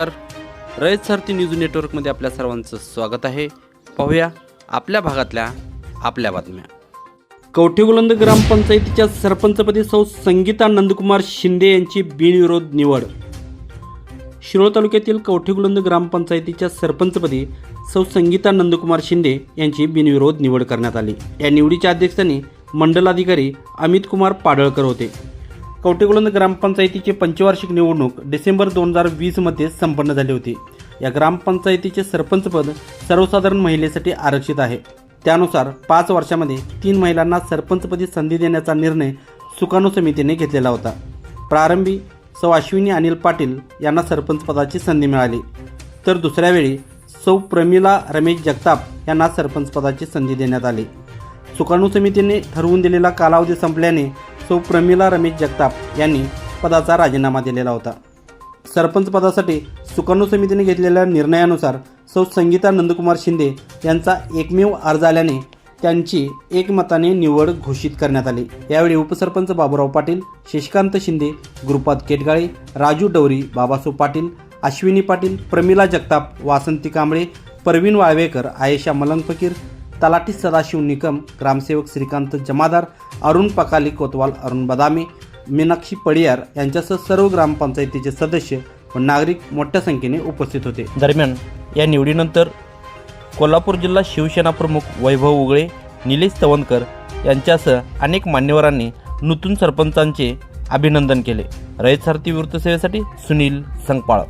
तर रयत सारथी न्यूज नेटवर्कमध्ये आपल्या सर्वांचं स्वागत आहे. पाहूया आपल्या भागातल्या आपल्या बातम्या. कवठेगुलंद ग्रामपंचायतीच्या सरपंचपदी सौ संगीता नंदकुमार शिंदे यांची बिनविरोध निवड. शिरोळ तालुक्यातील कवठेगुलंद ग्रामपंचायतीच्या सरपंचपदी सौ संगीता नंदकुमार शिंदे यांची बिनविरोध निवड करण्यात आली. या निवडीच्या अध्यक्षस्थानी मंडलाधिकारी अमित कुमार पाडळकर होते. कवटेगुलंद ग्रामपंचायतीची पंचवार्षिक निवडणूक डिसेंबर दोन हजार वीसमध्ये संपन्न झाली होती. या ग्रामपंचायतीचे सरपंचपद सर्वसाधारण महिलेसाठी आरक्षित आहे. त्यानुसार पाच वर्षामध्ये तीन महिलांना सरपंचपदी संधी देण्याचा निर्णय सुकाणू समितीने घेतलेला होता. प्रारंभी सौ अश्विनी अनिल पाटील यांना सरपंचपदाची संधी मिळाली. तर दुसऱ्या वेळी सौ प्रमिला रमेश जगताप यांना सरपंचपदाची संधी देण्यात आली. सुकाणू समितीने ठरवून दिलेला कालावधी संपल्याने सौ प्रमिला रमेश जगताप यांनी पदाचा राजीनामा दिलेला होता. सरपंच पदासाठी सुकाणू समितीने घेतलेल्या निर्णयानुसार सौ संगीता नंदकुमार शिंदे यांचा एकमेव अर्ज आल्याने त्यांची एकमताने निवड घोषित करण्यात आली. यावेळी उपसरपंच बाबूराव पाटील शशिकांत शिंदे गुरुपाद केटगाळे राजू डवरी बाबासो पाटील अश्विनी पाटील प्रमिला जगताप वासंती कांबळे परवीन वाळवेकर आयेशा मलंग फकीर तलाठी सदाशिव निकम ग्रामसेवक श्रीकांत जमादार अरुण पकाली कोतवाल अरुण बदामी मीनाक्षी पडियार यांच्यासह सर्व ग्रामपंचायतीचे सदस्य व नागरिक मोठ्या संख्येने उपस्थित होते. दरम्यान या निवडीनंतर कोल्हापूर जिल्हा शिवसेना प्रमुख वैभव उगळे निलेश चवनकर यांच्यासह अनेक मान्यवरांनी नूतन सरपंचांचे अभिनंदन केले. रयत सारथी वृत्तसेवेसाठी सुनील संगपाळ.